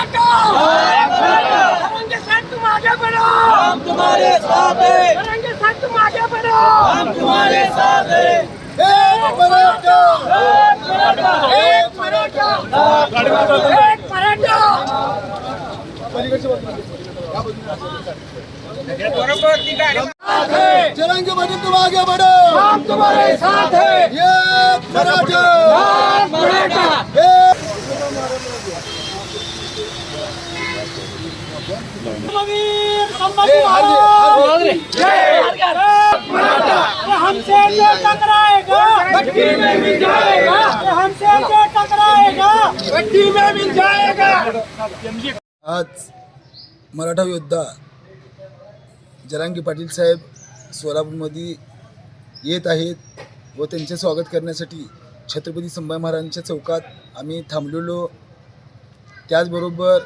मराठा करेंगे साथ तुम आगे बढ़ो! हम तुम्हारे साथ हैं। साथ तुम आगे बढ़ो! हम तुम्हारे साथ हैं। एक मराठा एक मराठा एक मराठा एक मराठा चलेंगे बड़ी तुम आगे बढ़ो हम तुम्हारे साथ हैं। ये मराठा एक मराठा ये वीर संभाजी महाराज एक मराठा अरे हमसे टकराएगा भट्टी में मिल जाएगा हमसे टकराएगा भट्टी में मिल जाएगा आज मराठा योद्धा जरांगी पाटील साहेब सोलापूरमध्ये येत आहेत व त्यांचे स्वागत करण्यासाठी छत्रपती संभाजी महाराजांच्या चौकात आम्ही थांबलेलो. त्याचबरोबर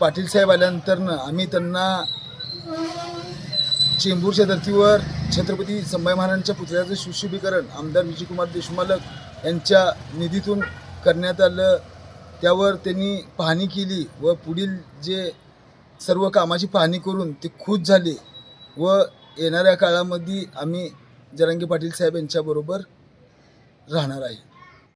पाटील साहेब आल्यानंतरनं आम्ही त्यांना चेंबूरच्या धर्तीवर छत्रपती संभाजी महाराजांच्या पुतळ्याचं सुशोभीकरण आमदार विजयकुमार देशमालक यांच्या निधीतून करण्यात आलं. त्यावर त्यांनी पाहणी केली व पुढील जे सर्व कामाची पाहणी करून ते खुश झाले व येणाऱ्या काळामध्ये आम्ही जरांगे पाटील साहेब यांच्याबरोबर राहणार आहे.